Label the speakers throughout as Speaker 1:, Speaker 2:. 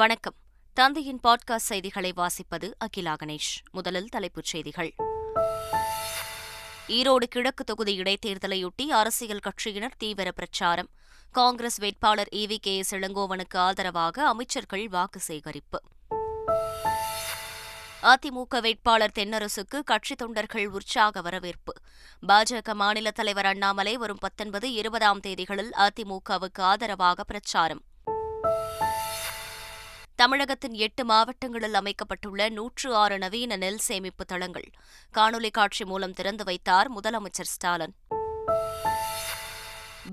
Speaker 1: வணக்கம் தந்தையின் பாட்காஸ்ட் செய்திகளை வாசிப்பது அகிலா கணேஷ் முதலில் தலைப்புச் செய்திகள் ஈரோடு கிழக்கு தொகுதி இடைத்தேர்தலையொட்டி அரசியல் கட்சியினர் தீவிர பிரச்சாரம் காங்கிரஸ் வேட்பாளர் வி கே எஸ் இளங்கோவனுக்கு ஆதரவாக அமைச்சர்கள் வாக்கு சேகரிப்பு அதிமுக வேட்பாளர் தென்னரசுக்கு கட்சித் தொண்டர்கள் உற்சாக வரவேற்பு பாஜக மாநில தலைவர் அண்ணாமலை வரும் பத்தொன்பது இருபதாம் தேதிகளில் அதிமுகவுக்கு ஆதரவாக பிரச்சாரம் தமிழகத்தின் எட்டு மாவட்டங்களில் அமைக்கப்பட்டுள்ள நூற்று ஆறு நவீன நெல் சேமிப்பு தளங்கள் காணொலி காட்சி மூலம் திறந்து வைத்தார் முதலமைச்சர் ஸ்டாலின்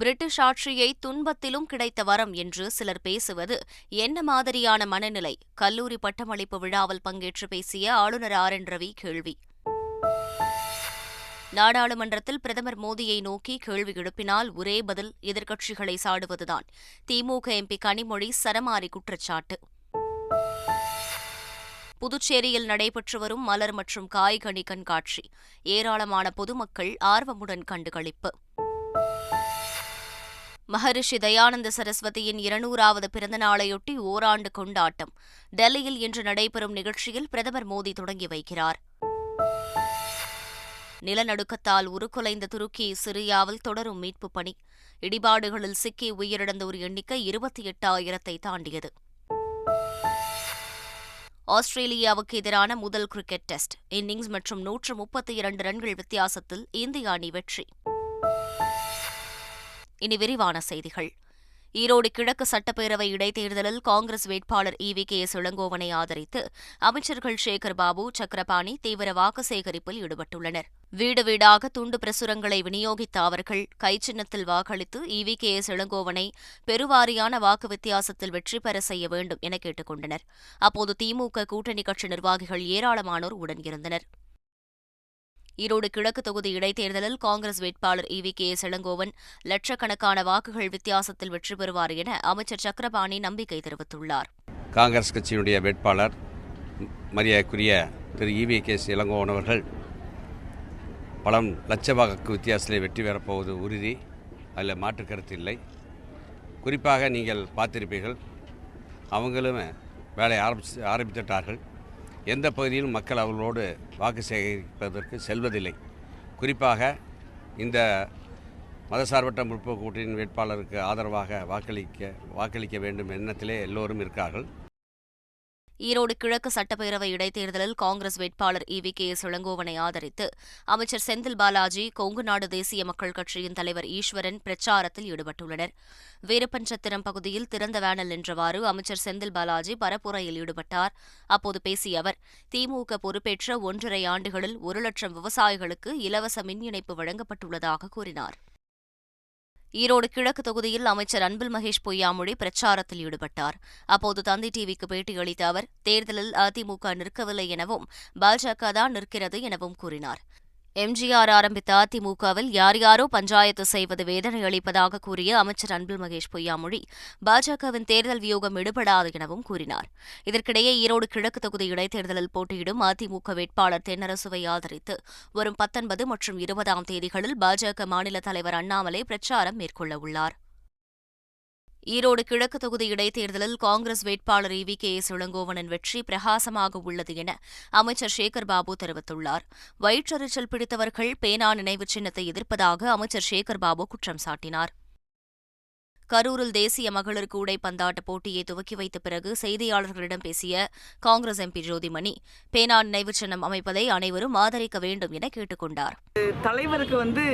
Speaker 1: பிரிட்டிஷ் ஆட்சியை துன்பத்திலும் கிடைத்த வரம் என்று சிலர் பேசுவது என்ன மாதிரியான மனநிலை கல்லூரி பட்டமளிப்பு விழாவில் பங்கேற்று பேசிய ஆளுநர் ஆர் என் ரவி கேள்வி நாடாளுமன்றத்தில் பிரதமர் மோடியை நோக்கி கேள்வி எழுப்பினால் ஒரே பதில் எதிர்க்கட்சிகளை சாடுவதுதான் திமுக எம்பி கனிமொழி சரமாரி குற்றச்சாட்டு புதுச்சேரியில் நடைபெற்று வரும் மலர் மற்றும் காய்கனி கண்காட்சி ஏராளமான பொதுமக்கள் ஆர்வமுடன் கண்டுகளிப்பு மகரிஷி தயானந்த சரஸ்வதியின் இருநூறாவது பிறந்தநாளையொட்டி ஓராண்டு கொண்டாட்டம் டெல்லியில் இன்று நடைபெறும் நிகழ்ச்சியில் பிரதமர் மோடி தொடங்கி வைக்கிறார் நிலநடுக்கத்தால் உருக்குலைந்த துருக்கி சிரியாவில் தொடரும் மீட்புப் பணி இடிபாடுகளில் சிக்கி உயிரிழந்தோர் எண்ணிக்கை இருபத்தி எட்டாயிரத்தை தாண்டியது ஆஸ்திரேலியாவுக்கு எதிரான முதல் கிரிக்கெட் டெஸ்ட் இன்னிங்ஸ் மற்றும் நூற்று முப்பத்தி இரண்டு ரன்கள் வித்தியாசத்தில் இந்திய அணி வெற்றி இனி விரிவான செய்திகள் ஈரோடு கிழக்கு சட்டப்பேரவை இடைத்தேர்தலில் காங்கிரஸ் வேட்பாளர் இ வி கே எஸ் இளங்கோவனை ஆதரித்து அமைச்சர்கள் சேகர் பாபு சக்கரபாணி தீவிர வாக்கு சேகரிப்பில் ஈடுபட்டுள்ளனர் வீடு வீடாக துண்டு பிரசுரங்களை விநியோகித்த அவர்கள் கைச்சின்னத்தில் வாக்களித்து இ வி கே எஸ் இளங்கோவனை பெருவாரியான வாக்கு வித்தியாசத்தில் வெற்றி பெற செய்ய வேண்டும் என கேட்டுக் கொண்டனர் அப்போது திமுக கூட்டணி கட்சி நிர்வாகிகள் ஏராளமானோர் உடன் இருந்தனர் ஈரோடு கிழக்கு தொகுதி இடைத்தேர்தலில் காங்கிரஸ் வேட்பாளர் E V K S Elangovan லட்சக்கணக்கான வாக்குகள் வித்தியாசத்தில் வெற்றி பெறுவார் என அமைச்சர் சக்கரபாணி நம்பிக்கை தெரிவித்துள்ளார்
Speaker 2: காங்கிரஸ் கட்சியினுடைய வேட்பாளர் மரியாதைக்குரிய Thiru E V K S Elangovan அவர்கள் பல லட்ச வாக்கு வித்தியாசத்தில் வெற்றி பெறப்போவது உறுதி அதில் மாற்று கருத்து இல்லை குறிப்பாக நீங்கள் பார்த்திருப்பீர்கள் அவங்களும் வேலை ஆரம்பிச்சு ஆரம்பித்துட்டார்கள் எந்த பகுதியிலும் மக்கள் அவர்களோடு வாக்கு சேகரிப்பதற்கு செல்வதில்லை குறிப்பாக இந்த மதசார்பற்ற முற்போக்கு கூட்டணியின் வேட்பாளருக்கு ஆதரவாக வாக்களிக்க வாக்களிக்க வேண்டும் எண்ணத்திலே எல்லோரும் இருக்கார்கள்
Speaker 1: ஈரோடு கிழக்கு சட்டப்பேரவை இடைத்தேர்தலில் காங்கிரஸ் வேட்பாளர் இ வி கே எஸ் இளங்கோவனை ஆதரித்து அமைச்சர் செந்தில் பாலாஜி நாடு தேசிய மக்கள் கட்சியின் தலைவர் ஈஸ்வரன் பிரச்சாரத்தில் ஈடுபட்டுள்ளனர் சத்திரம் பகுதியில் திறந்த வேனில் நின்றவாறு அமைச்சர் செந்தில் பாலாஜி பரப்புரையில் ஈடுபட்டார் அப்போது பேசிய அவர் திமுக பொறுப்பேற்ற ஒன்றரை ஆண்டுகளில் ஒரு லட்சம் விவசாயிகளுக்கு இலவச மின் இணைப்பு வழங்கப்பட்டுள்ளதாக கூறினார் ஈரோடு கிழக்கு தொகுதியில் அமைச்சர் அன்பில் மகேஷ் பொய்யாமொழி பிரச்சாரத்தில் ஈடுபட்டார் அப்போது தந்தி டிவிக்கு பேட்டியளித்த அவர் தேர்தலில் அதிமுக நிற்கவில்லை எனவும் பாஜக தான் நிற்கிறது எனவும் கூறினார் எம்ஜிஆர் ஆரம்பித்த அதிமுகவில் யார் யாரோ பஞ்சாயத்து செய்வது வேதனை அளிப்பதாக கூறிய அமைச்சர் அன்பில் மகேஷ் பொய்யாமொழி பாஜகவின் தேர்தல் வியூகம் எடுபடாது எனவும் கூறினார் இதற்கிடையே ஈரோடு கிழக்கு தொகுதி இடைத்தேர்தலில் போட்டியிடும் அதிமுக வேட்பாளர் தென்னரசுவை ஆதரித்து வரும் பத்தொன்பது மற்றும் இருபதாம் தேதிகளில் பாஜக மாநில தலைவர் அண்ணாமலை பிரச்சாரம் மேற்கொள்ளவுள்ளார் ஈரோடு கிழக்கு தொகுதி இடைத்தேர்தலில் காங்கிரஸ் வேட்பாளர் இவி கே எஸ் இளங்கோவனின் வெற்றி பிரகாசமாக உள்ளது என அமைச்சர் சேகர் பாபு தெரிவித்துள்ளார் வயிற்றெரிச்சல் பிடித்தவர்கள் பேனா நினைவுச் சின்னத்தை எதிர்ப்பதாக அமைச்சர் சேகர் பாபு குற்றம் சாட்டினார் கரூரில் தேசிய மகளிர் கூடை பந்தாட்ட போட்டியை துவக்கி வைத்த பிறகு செய்தியாளர்களிடம் பேசிய காங்கிரஸ் எம்பி ஜோதிமணி பேனா நினைவு சின்னம் அமைப்பதை அனைவரும் ஆதரிக்க வேண்டும் என கேட்டுக்கொண்டார்
Speaker 3: தலைவருக்கு வந்து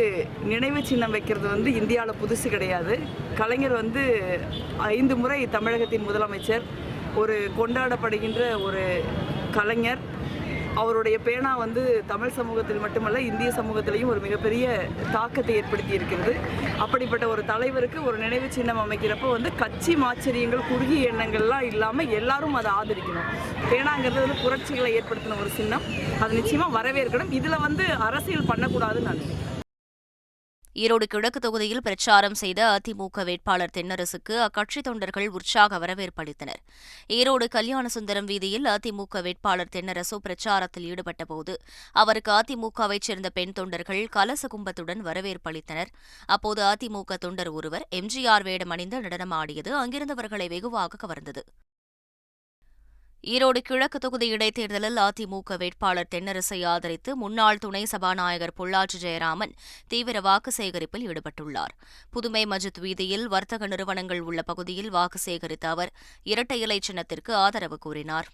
Speaker 3: நினைவு சின்னம் வைக்கிறது வந்து இந்தியாவில் புதுசு கிடையாது கலைஞர் வந்து ஐந்து முறை தமிழகத்தின் முதலமைச்சர் ஒரு கொண்டாடப்படுகின்ற ஒரு கலைஞர் அவருடைய பேனா வந்து தமிழ் சமூகத்தில் மட்டுமல்ல இந்திய சமூகத்திலையும் ஒரு மிகப்பெரிய தாக்கத்தை ஏற்படுத்தி இருக்கிறது அப்படிப்பட்ட ஒரு தலைவருக்கு ஒரு நினைவு சின்னம் அமைக்கிறப்போ வந்து கட்சி மாச்சரியங்கள் குறுகிய எண்ணங்கள்லாம் இல்லாமல் எல்லாரும் அதை ஆதரிக்கணும் பேனாங்கிறது வந்து புரட்சிகளை ஏற்படுத்தின ஒரு சின்னம் அது நிச்சயமாக வரவேற்கணும் இதில் வந்து அரசியல் பண்ணக்கூடாதுன்னு நான்
Speaker 1: ஈரோடு கிழக்கு தொகுதியில் பிரச்சாரம் செய்த அதிமுக வேட்பாளர் தென்னரசுக்கு அக்கட்சி தொண்டர்கள் உற்சாக வரவேற்பு அளித்தனர் ஈரோடு கல்யாண சுந்தரம் வீதியில் அதிமுக வேட்பாளர் தென்னரசு பிரச்சாரத்தில் ஈடுபட்டபோது அவருக்கு அதிமுகவைச் சேர்ந்த பெண் தொண்டர்கள் கலச கும்பத்துடன் வரவேற்பு அளித்தனர் அப்போது அதிமுக தொண்டர் ஒருவர் எம்ஜிஆர் வேடம் அணிந்து நடனமாடியது அங்கிருந்தவர்களை வெகுவாக கவர்ந்தது ஈரோடு கிழக்கு தொகுதி இடைத்தேர்தலில் அதிமுக வேட்பாளர் தென்னரசை ஆதரித்து முன்னாள் துணை சபாநாயகர் பொள்ளாச்சி ஜெயராமன் தீவிர வாக்கு சேகரிப்பில் ஈடுபட்டுள்ளார் புதுமை மஜித் வீதியில் வர்த்தக நிறுவனங்கள் உள்ள பகுதியில் வாக்கு சேகரித்த அவர் இரட்டை இலை சின்னத்திற்கு ஆதரவு கூறினார்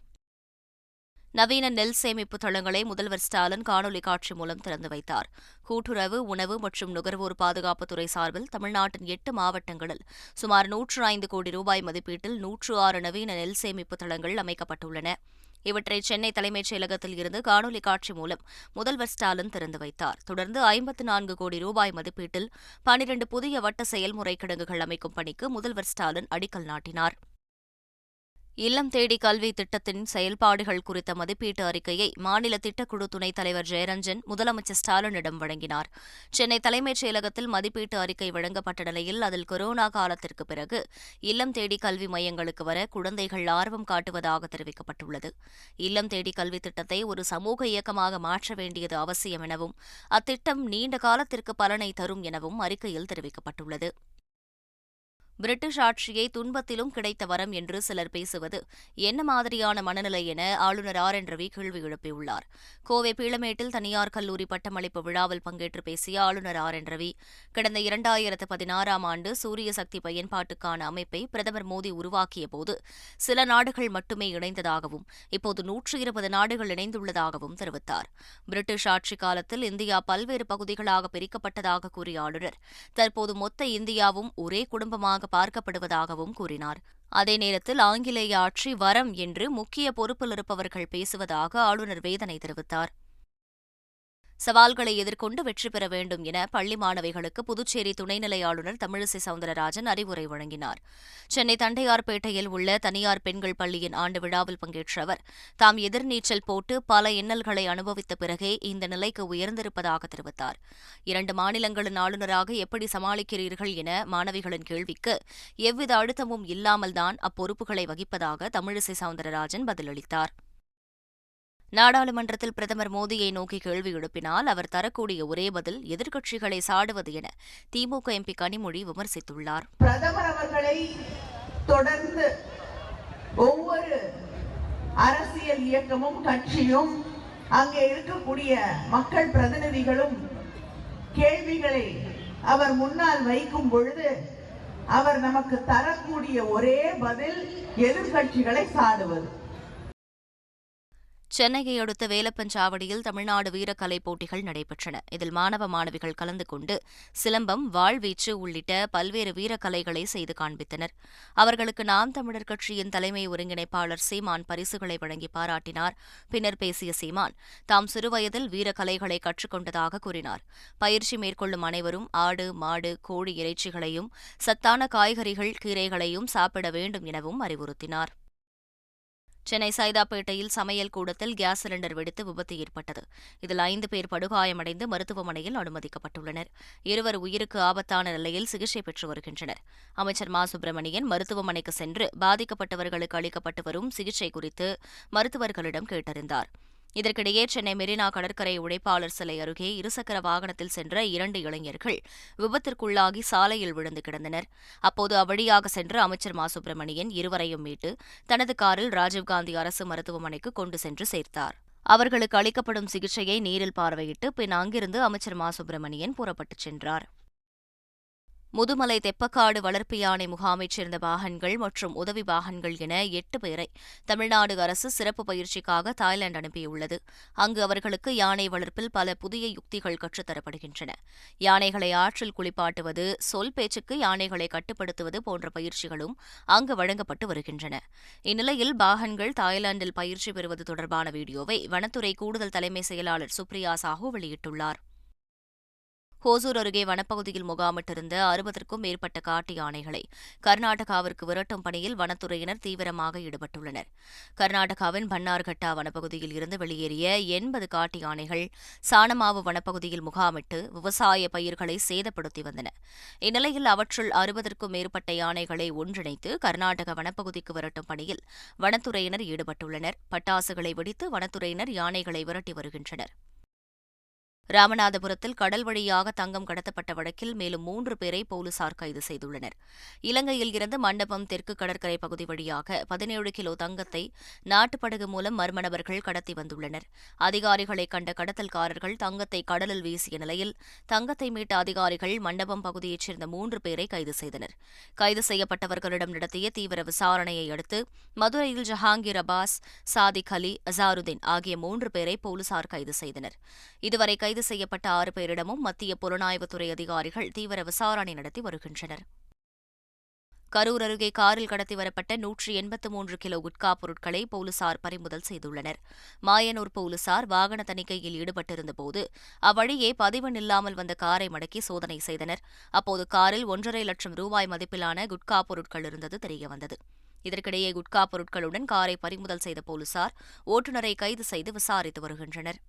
Speaker 1: நவீன நெல் சேமிப்பு தளங்களை முதல்வர் ஸ்டாலின் காணொலி காட்சி மூலம் திறந்து வைத்தார் கூட்டுறவு உணவு மற்றும் நுகர்வோர் பாதுகாப்புத்துறை சார்பில் தமிழ்நாட்டின் எட்டு மாவட்டங்களில் சுமார் நூற்று ஐந்து கோடி ரூபாய் மதிப்பீட்டில் நூற்று ஆறு நவீன நெல் சேமிப்பு தளங்கள் அமைக்கப்பட்டுள்ளன இவற்றை சென்னை தலைமைச் செயலகத்தில் இருந்து காணொலி காட்சி மூலம் முதல்வர் ஸ்டாலின் திறந்து வைத்தார் தொடர்ந்து ஐம்பத்து நான்கு கோடி ரூபாய் மதிப்பீட்டில் பனிரண்டு புதிய வட்ட செயல்முறை கிடங்குகள் அமைக்கும் பணிக்கு முதல்வர் ஸ்டாலின் அடிக்கல் நாட்டினார் இல்லம் தேடி கல்வி திட்டத்தின் செயல்பாடுகள் குறித்த மதிப்பீட்டு அறிக்கையை மாநில திட்டக்குழு துணைத் தலைவர் ஜெயரஞ்சன் முதலமைச்சர் ஸ்டாலினிடம் வழங்கினார் சென்னை தலைமைச் செயலகத்தில் மதிப்பீட்டு அறிக்கை வழங்கப்பட்ட நிலையில் அதில் கொரோனா காலத்திற்கு பிறகு இல்லம் தேடி கல்வி மையங்களுக்கு வர குழந்தைகள் ஆர்வம் காட்டுவதாக தெரிவிக்கப்பட்டுள்ளது இல்லம் தேடி கல்வி திட்டத்தை ஒரு சமூக இயக்கமாக மாற்ற வேண்டியது அவசியம் எனவும் அத்திட்டம் நீண்ட காலத்திற்கு பலனை தரும் எனவும் அறிக்கையில் தெரிவிக்கப்பட்டுள்ளது பிரிட்டிஷ் ஆட்சியை துன்பத்திலும் கிடைத்த வரம் என்று சிலர் பேசுவது என்ன மாதிரியான மனநிலை என ஆளுநர் ஆர் என் ரவி கேள்வி எழுப்பியுள்ளார் கோவை பீளமேட்டில் தனியார் கல்லூரி பட்டமளிப்பு விழாவில் பங்கேற்று பேசிய ஆளுநர் ஆர் என் ரவி கடந்த இரண்டாயிரத்து பதினாறாம் ஆண்டு சூரிய சக்தி பயன்பாட்டுக்கான அமைப்பை பிரதமர் மோடி உருவாக்கிய போது சில நாடுகள் மட்டுமே இணைந்ததாகவும் இப்போது நூற்று இருபது நாடுகள் இணைந்துள்ளதாகவும் தெரிவித்தார் பிரிட்டிஷ் ஆட்சி காலத்தில் இந்தியா பல்வேறு பகுதிகளாக பிரிக்கப்பட்டதாக கூறிய ஆளுநர் தற்போது மொத்த இந்தியாவும் ஒரே குடும்பமாக பார்க்கப்படுவதாகவும் கூறினார் அதே நேரத்தில் ஆங்கிலேய ஆட்சி வரம் என்று முக்கிய பொறுப்பில் இருப்பவர்கள் பேசுவதாக ஆளுநர் வேதனை தெரிவித்தார் சவால்களை எதிர்கொண்டு வெற்றி பெற வேண்டும் என பள்ளி மாணவிகளுக்கு புதுச்சேரி துணைநிலை ஆளுநர் தமிழிசை சவுந்தரராஜன் அறிவுரை வழங்கினார் சென்னை தண்டையார்பேட்டையில் உள்ள தனியார் பெண்கள் பள்ளியின் ஆண்டு விழாவில் பங்கேற்ற அவர் தாம் எதிர்நீச்சல் போட்டு பல இன்னல்களை அனுபவித்த பிறகே இந்த நிலைக்கு உயர்ந்திருப்பதாக தெரிவித்தார் இரண்டு மாநிலங்களின் ஆளுநராக எப்படி சமாளிக்கிறீர்கள் என மாணவிகளின் கேள்விக்கு எவ்வித அழுத்தமும் இல்லாமல்தான் அப்பொறுப்புகளை வகிப்பதாக தமிழிசை சவுந்தரராஜன் பதிலளித்தார் நாடாளுமன்றத்தில் பிரதமர் மோடியை நோக்கி கேள்வி எழுப்பினால் அவர் தரக்கூடிய ஒரே பதில் எதிர்க்கட்சிகளை சாடுவது என திமுக எம்பி கனிமொழி விமர்சித்துள்ளார்
Speaker 4: பிரதமர் அவர்களை தொடர்ந்து ஒவ்வொரு அரசியல் இயக்கமும் கட்சியும் அங்கே இருக்கக்கூடிய மக்கள் பிரதிநிதிகளும் கேள்விகளை அவர் முன்னால் வைக்கும் பொழுது அவர் நமக்கு தரக்கூடிய ஒரே பதில் எதிர்கட்சிகளை சாடுவது
Speaker 1: சென்னையை அடுத்த வேலப்பஞ்சாவடியில் தமிழ்நாடு வீரக்கலை போட்டிகள் நடைபெற்றன இதில் மாணவ மாணவிகள் கலந்து கொண்டு சிலம்பம் வாழ்வீச்சு உள்ளிட்ட பல்வேறு வீரக்கலைகளை செய்து காண்பித்தனர் அவர்களுக்கு நாம் தமிழர் கட்சியின் தலைமை ஒருங்கிணைப்பாளர் சீமான் பரிசுகளை வழங்கி பாராட்டினார் பின்னர் பேசிய சீமான் தாம் சிறுவயதில் வீரக்கலைகளை கற்றுக்கொண்டதாக கூறினார் பயிற்சி மேற்கொள்ளும் அனைவரும் ஆடு மாடு கோழி இறைச்சிகளையும் சத்தான காய்கறிகள் கீரைகளையும் சாப்பிட வேண்டும் எனவும் அறிவுறுத்தினார் சென்னை சைதாப்பேட்டையில் சமையல் கூடத்தில் கேஸ் சிலிண்டர் வெடித்து விபத்து ஏற்பட்டது இதில் ஐந்து பேர் படுகாயமடைந்து மருத்துவமனையில் அனுமதிக்கப்பட்டுள்ளனர் இருவர் உயிருக்கு ஆபத்தான நிலையில் சிகிச்சை பெற்று வருகின்றனர் அமைச்சர் மா சுப்பிரமணியன் மருத்துவமனைக்கு சென்று பாதிக்கப்பட்டவர்களுக்கு அளிக்கப்பட்டு வரும் சிகிச்சை குறித்து மருத்துவர்களிடம் கேட்டறிந்தாா் இதற்கிடையே சென்னை மெரினா கடற்கரை உடைப்பாளர் சிலை அருகே இருசக்கர வாகனத்தில் சென்ற இரண்டு இளைஞர்கள் விபத்திற்குள்ளாகி சாலையில் விழுந்து கிடந்தனர் அப்போது அவ்வழியாக சென்ற அமைச்சர் மா சுப்பிரமணியன் இருவரையும் மீட்டு தனது காரில் ராஜீவ்காந்தி அரசு மருத்துவமனைக்கு கொண்டு சென்று சேர்த்தார் அவர்களுக்கு அளிக்கப்படும் சிகிச்சையை நேரில் பார்வையிட்டு பின் அங்கிருந்து அமைச்சர் மா சுப்பிரமணியன் புறப்பட்டுச் சென்றார் முதுமலை தெப்பக்காடு வளர்ப்பு யானை முகாமைச் சேர்ந்த பாகன்கள் மற்றும் உதவி பாகன்கள் என எட்டு பேரை தமிழ்நாடு அரசு சிறப்பு பயிற்சிக்காக தாய்லாந்து அனுப்பியுள்ளது அங்கு அவர்களுக்கு யானை வளர்ப்பில் பல புதிய யுக்திகள் கற்றுத்தரப்படுகின்றன யானைகளை ஆற்றில் குளிப்பாட்டுவது சொல் பேச்சுக்கு யானைகளை கட்டுப்படுத்துவது போன்ற பயிற்சிகளும் அங்கு வழங்கப்பட்டு வருகின்றன இந்நிலையில் பாகன்கள் தாய்லாந்தில் பயிற்சி பெறுவது தொடர்பான வீடியோவை வனத்துறை கூடுதல் தலைமை செயலாளர் சுப்ரியா சாஹூ வெளியிட்டுள்ளார் ஹோசூர் அருகே வனப்பகுதியில் முகாமிட்டிருந்த அறுபதற்கும் மேற்பட்ட காட்டு யானைகளை கர்நாடகாவிற்கு விரட்டும் பணியில் வனத்துறையினர் தீவிரமாக ஈடுபட்டுள்ளனர் கர்நாடகாவின் பன்னார்கட்டா வனப்பகுதியில் இருந்து வெளியேறிய எண்பது காட்டு யானைகள் சாணமாவு வனப்பகுதியில் முகாமிட்டு விவசாய பயிர்களை சேதப்படுத்தி வந்தன இந்நிலையில் அவற்றுள் அறுபதற்கும் மேற்பட்ட யானைகளை ஒன்றிணைத்து கர்நாடக வனப்பகுதிக்கு விரட்டும் பணியில் வனத்துறையினர் ஈடுபட்டுள்ளனர் பட்டாசுகளை வெடித்து வனத்துறையினர் யானைகளை விரட்டி வருகின்றனர் ராமநாதபுரத்தில் கடல் வழியாக தங்கம் கடத்தப்பட்ட வழக்கில் மேலும் மூன்று பேரை போலீசார் கைது செய்துள்ளனர் இலங்கையில் இருந்து மண்டபம் தெற்கு கடற்கரை பகுதி வழியாக பதினேழு கிலோ தங்கத்தை நாட்டுப்படகு மூலம் மர்ம நபர்கள் கடத்தி வந்துள்ளனர் அதிகாரிகளை கண்ட கடத்தல்காரர்கள் தங்கத்தை கடலில் வீசிய நிலையில் தங்கத்தை மீட்ட அதிகாரிகள் மண்டபம் பகுதியைச் சேர்ந்த மூன்று பேரை கைது செய்தனர் கைது செய்யப்பட்டவர்களிடம் நடத்திய தீவிர விசாரணையை அடுத்து மதுரையில் ஜஹாங்கீர் அபாஸ் சாதிக் அலி அசாருதீன் ஆகிய மூன்று பேரை போலீசார் கைது செய்தனர் இதுவரை கைது செய்யப்பட்ட ஆறு பேரிடமும் மத்திய புலனாய்வுத்துறை அதிகாரிகள் தீவிர விசாரணை நடத்தி வருகின்றனர் கரூர் அருகே காரில் கடத்தி வரப்பட்ட நூற்றி எண்பத்து மூன்று கிலோ குட்கா பொருட்களை போலீசார் பறிமுதல் செய்துள்ளனர் மாயனூர் போலீசார் வாகன தணிக்கையில் ஈடுபட்டிருந்தபோது அவ்வழியே பதிவு நில்லாமல் வந்த காரை மடக்கி சோதனை செய்தனர் அப்போது காரில் ஒன்றரை லட்சம் ரூபாய் மதிப்பிலான குட்கா பொருட்கள் இருந்தது தெரியவந்தது இதற்கிடையே குட்கா பொருட்களுடன் காரை பறிமுதல் செய்த போலீசார் ஓட்டுநரை கைது செய்து விசாரித்து வருகின்றனர்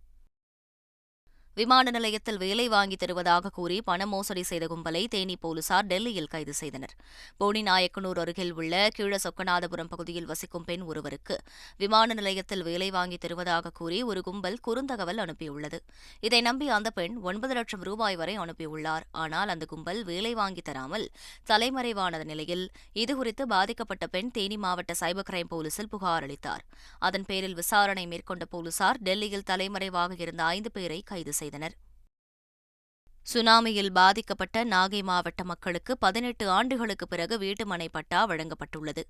Speaker 1: விமான நிலையத்தில் வேலை வாங்கி தருவதாக கூறி பண மோசடி செய்த கும்பலை தேனி போலீசார் டெல்லியில் கைது செய்தனர் போனி நாயக்கனூர் அருகில் உள்ள கீழ சொக்கநாதபுரம் பகுதியில் வசிக்கும் பெண் ஒருவருக்கு விமான நிலையத்தில் வேலை வாங்கி தருவதாக கூறி ஒரு கும்பல் குறுந்தகவல் அனுப்பியுள்ளது இதை நம்பி அந்த பெண் ஒன்பது லட்சம் ரூபாய் வரை அனுப்பியுள்ளார் ஆனால் அந்த கும்பல் வேலை வாங்கி தராமல் தலைமறைவான நிலையில் இதுகுறித்து பாதிக்கப்பட்ட பெண் தேனி மாவட்ட சைபர் கிரைம் போலீசில் புகார் அளித்தார் அதன் பேரில் விசாரணை மேற்கொண்ட போலீசார் டெல்லியில் தலைமறைவாக இருந்த ஐந்து பேரை கைது செய்தனர் செய்தனர் சுனாமியில் பாதிக்கப்பட்ட நாகை மாவட்ட மக்களுக்கு பதினெட்டு ஆண்டுகளுக்கு பிறகு வீட்டுமனை பட்டா வழங்கப்பட்டுள்ளது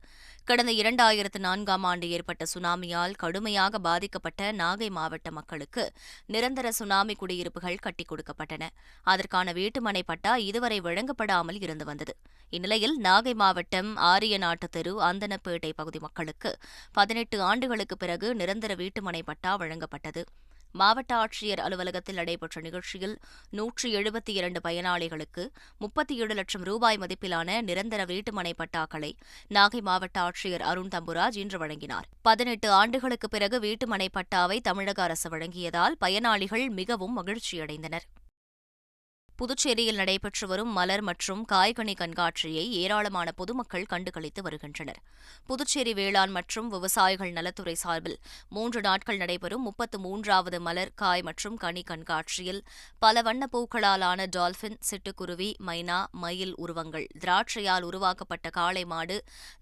Speaker 1: கடந்த இரண்டாயிரத்து நான்காம் ஆண்டு ஏற்பட்ட சுனாமியால் கடுமையாக பாதிக்கப்பட்ட நாகை மாவட்ட மக்களுக்கு நிரந்தர சுனாமி குடியிருப்புகள் கட்டிக் கொடுக்கப்பட்டன அதற்கான வீட்டுமனை பட்டா இதுவரை வழங்கப்படாமல் இருந்து வந்தது இந்நிலையில் நாகை மாவட்டம் ஆரியநாட்டு தெரு அந்தனப்பேட்டை பகுதி மக்களுக்கு பதினெட்டு ஆண்டுகளுக்கு பிறகு நிரந்தர வீட்டுமனை பட்டா வழங்கப்பட்டது மாவட்ட ஆட்சியர் அலுவலகத்தில் நடைபெற்ற நிகழ்ச்சியில் நூற்றி எழுபத்தி இரண்டு பயனாளிகளுக்கு முப்பத்தி ஏழு லட்சம் ரூபாய் மதிப்பிலான நிரந்தர வீட்டுமனை பட்டாக்களை நாகை மாவட்ட ஆட்சியர் அருண் தம்புராஜ் இன்று வழங்கினார் பதினெட்டு ஆண்டுகளுக்கு பிறகு வீட்டுமனை பட்டாவை தமிழக அரசு வழங்கியதால் பயனாளிகள் மிகவும் மகிழ்ச்சியடைந்தனர் புதுச்சேரியில் நடைபெற்று வரும் மலர் மற்றும் காய்கனி கண்காட்சியை ஏராளமான பொதுமக்கள் கண்டுகளித்து வருகின்றனர் புதுச்சேரி வேளாண் மற்றும் விவசாயிகள் நலத்துறை சார்பில் மூன்று நாட்கள் நடைபெறும் முப்பத்து மூன்றாவது மலர் காய் மற்றும் கனி கண்காட்சியில் பல வண்ண பூக்களாலான டால்பின் சிட்டுக்குருவி மைனா மயில் உருவங்கள் திராட்சையால் உருவாக்கப்பட்ட காளை மாடு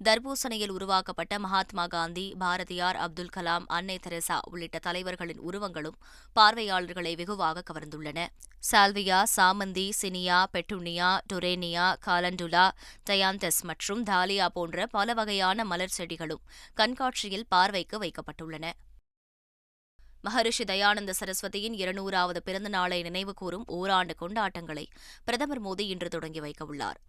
Speaker 1: தர்பூசணையில் உருவாக்கப்பட்ட மகாத்மா காந்தி பாரதியார் அப்துல் கலாம் அன்னை தெரசா உள்ளிட்ட தலைவர்களின் உருவங்களும் பார்வையாளர்களை வெகுவாக கவர்ந்துள்ளன சால்வியா சாமந்தி சினியா பெட்டுனியா டுரேனியா காலண்டுலா டயாந்தஸ் மற்றும் தாலியா போன்ற பல வகையான மலர் செடிகளும் கண்காட்சியில் பார்வைக்கு வைக்கப்பட்டுள்ளன மகரிஷி தயானந்த சரஸ்வதியின் இருநூறாவது பிறந்த நாளை நினைவுகூரும் ஓராண்டு கொண்டாட்டங்களை பிரதமர் மோடி இன்று தொடங்கி வைக்கவுள்ளார்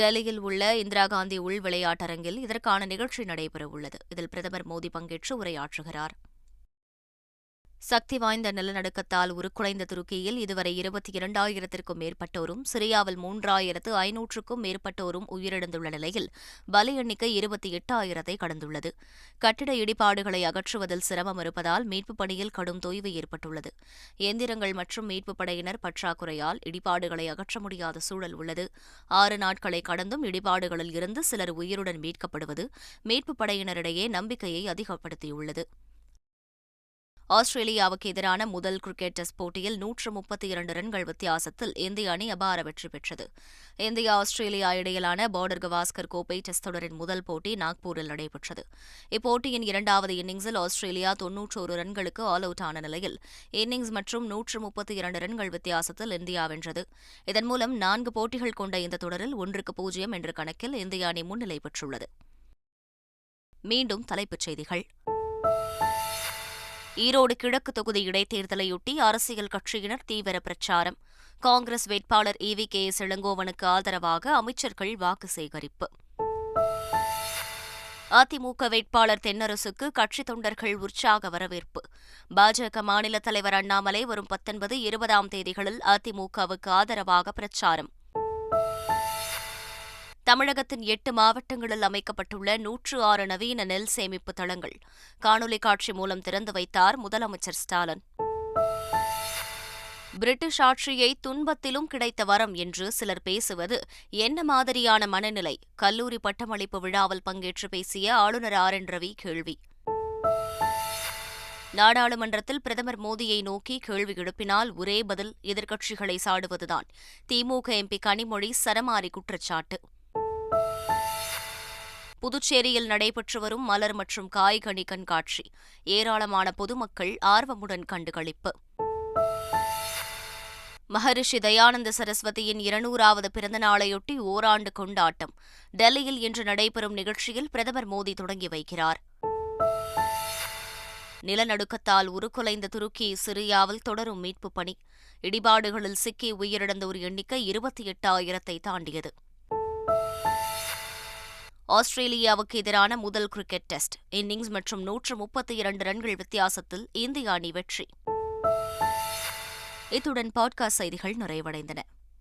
Speaker 1: டெல்லியில் உள்ள இந்திரா காந்தி உள் விளையாட்டரங்கில் இதற்கான நிகழ்ச்சி நடைபெறவுள்ளது இதில் பிரதமர் மோடி பங்கேற்று உரையாற்றுகிறார் சக்தி வாய்ந்த நிலநடுக்கத்தால் உருக்குலைந்த துருக்கியில் இதுவரை இருபத்தி இரண்டாயிரத்திற்கும் மேற்பட்டோரும் சிரியாவில் மூன்றாயிரத்து ஐநூற்றுக்கும் மேற்பட்டோரும் உயிரிழந்துள்ள நிலையில் பலி எண்ணிக்கை இருபத்தி எட்டாயிரத்தை கடந்துள்ளது கட்டிட இடிபாடுகளை அகற்றுவதில் சிரமம் இருப்பதால் மீட்புப் பணியில் கடும் தொய்வு ஏற்பட்டுள்ளது எந்திரங்கள் மற்றும் மீட்புப் படையினர் பற்றாக்குறையால் இடிபாடுகளை அகற்ற முடியாத சூழல் உள்ளது ஆறு நாட்களை கடந்தும் இடிபாடுகளில் இருந்து சிலர் உயிருடன் மீட்கப்படுவது மீட்புப் படையினரிடையே நம்பிக்கையை அதிகப்படுத்தியுள்ளது ஆஸ்திரேலியாவுக்கு எதிரான முதல் கிரிக்கெட் டெஸ்ட் போட்டியில் நூற்று முப்பத்தி இரண்டு ரன்கள் வித்தியாசத்தில் இந்திய அணி அபார வெற்றி பெற்றது இந்தியா ஆஸ்திரேலியா இடையிலான பார்டர் கவாஸ்கர் கோப்பை டெஸ்ட் தொடரின் முதல் போட்டி நாக்பூரில் நடைபெற்றது இப்போட்டியின் இரண்டாவது இன்னிங்ஸில் ஆஸ்திரேலியா தொன்னூற்றோரு ரன்களுக்கு ஆல் அவுட் ஆன நிலையில் இன்னிங்ஸ் மற்றும் நூற்று முப்பத்தி இரண்டு ரன்கள் வித்தியாசத்தில் இந்தியா வென்றது இதன் மூலம் நான்கு போட்டிகள் கொண்ட இந்த தொடரில் ஒன்றுக்கு பூஜ்ஜியம் என்ற கணக்கில் இந்திய அணி முன்னிலை பெற்றுள்ளது மீண்டும் தலைப்புச் செய்திகள் ஈரோடு கிழக்கு தொகுதி இடைத்தேர்தலையொட்டி அரசியல் கட்சியினர் தீவிர பிரச்சாரம் காங்கிரஸ் வேட்பாளர் வி கே எஸ் இளங்கோவனுக்கு ஆதரவாக அமைச்சர்கள் வாக்கு சேகரிப்பு அதிமுக வேட்பாளர் தென்னரசுக்கு கட்சி தொண்டர்கள் உற்சாக வரவேற்பு பாஜக மாநில தலைவர் அண்ணாமலை வரும் பத்தொன்பது இருபதாம் தேதிகளில் அதிமுகவுக்கு ஆதரவாக பிரச்சாரம் தமிழகத்தின் எட்டு மாவட்டங்களில் அமைக்கப்பட்டுள்ள நூற்று ஆறு நவீன நெல் சேமிப்பு தளங்கள் காணொலி காட்சி மூலம் திறந்து வைத்தார் முதலமைச்சர் ஸ்டாலின் பிரிட்டிஷ் ஆட்சியை துன்பத்திலும் கிடைத்த வரம் என்று சிலர் பேசுவது என்ன மாதிரியான மனநிலை கல்லூரி பட்டமளிப்பு விழாவில் பங்கேற்று பேசிய ஆளுநர் ஆர் என் ரவி கேள்வி நாடாளுமன்றத்தில் பிரதமர் மோடியை நோக்கி கேள்வி எழுப்பினால் ஒரே பதில் எதிர்க்கட்சிகளை சாடுவதுதான் திமுக எம்பி கனிமொழி சரமாரி குற்றச்சாட்டு புதுச்சேரியில் நடைபெற்று வரும் மலர் மற்றும் காய்கனி கண்காட்சி ஏராளமான பொதுமக்கள் ஆர்வமுடன் கண்டுகளிப்பு மகரிஷி தயானந்த சரஸ்வதியின் இருநூறாவது பிறந்தநாளையொட்டி ஓராண்டு கொண்டாட்டம் டெல்லியில் இன்று நடைபெறும் நிகழ்ச்சியில் பிரதமர் மோடி தொடங்கி வைக்கிறார் நிலநடுக்கத்தால் உருக்குலைந்த துருக்கி சிரியாவில் தொடரும் மீட்புப் பணி இடிபாடுகளில் சிக்கி உயிரிழந்தோர் எண்ணிக்கை இருபத்தி எட்டாயிரத்தை தாண்டியது ஆஸ்திரேலியாவுக்கு எதிரான முதல் கிரிக்கெட் டெஸ்ட் இன்னிங்ஸ் மற்றும் நூற்று முப்பத்தி இரண்டு ரன்கள் வித்தியாசத்தில் இந்திய அணி வெற்றி இத்துடன் பாட்காஸ்ட் செய்திகள் நிறைவடைந்தன